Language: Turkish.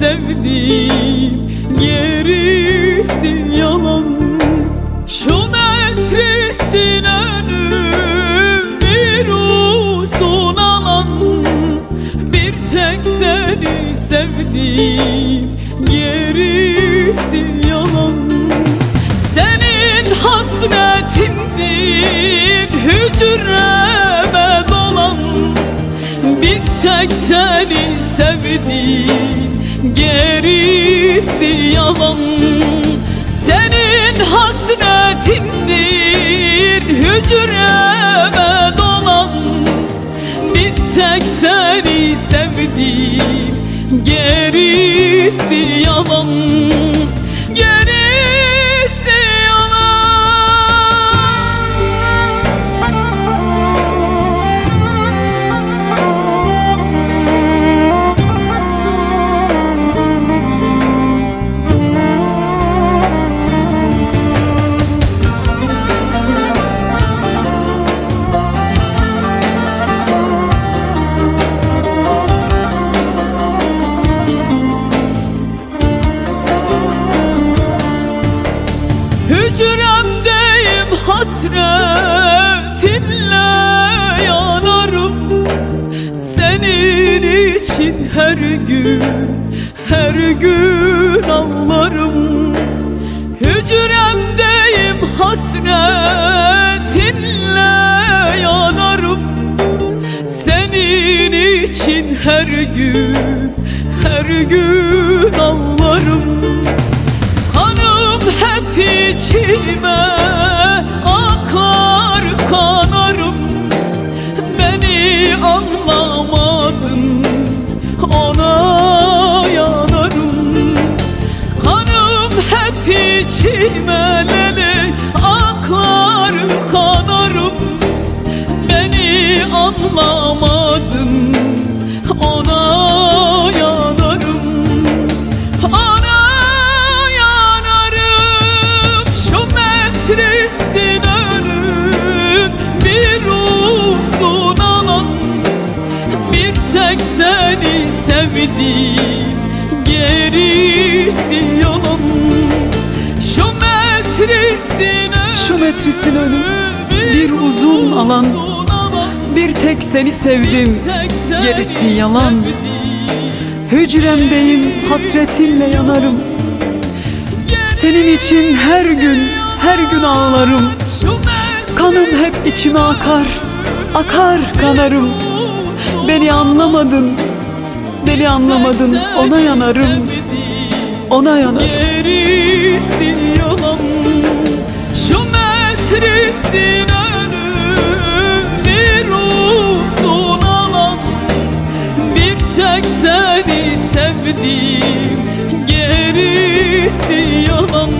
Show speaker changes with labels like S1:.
S1: sevdim gerisi yalan. Şu metresin önü bir uzun alan. Bir tek seni sevdim gerisi yalan. Senin hasretindir hücreme dolan. Bir tek seni sevdim gerisi yalan. Senin hasretindir hücreme dolan. Bir tek seni sevdim. Gerisi yalan. Gerisi her gün, her gün ağlarım Hücremdeyim hasretinle yanarım. Senin için her gün, her gün ağlarım Kanım hep içime içime lele akar kanarım. Beni anlamadın ona yanarım. Ana yanarım şu metresin önüm. Bir uzun alan bir tek seni sevdim Gerisi yalan Şu metresin
S2: önüm bir uzun alan. Bir tek seni sevdim. Gerisi yalan. Hücremdeyim hasretinle yanarım. Senin için her gün her gün ağlarım. Kanım hep içime akar Akar kanarım. Beni anlamadın Beni anlamadın. Ona yanarım Ona yanarım.
S1: Gerisi yalan Bir uzun alan Bir tek seni sevdim Gerisi yalan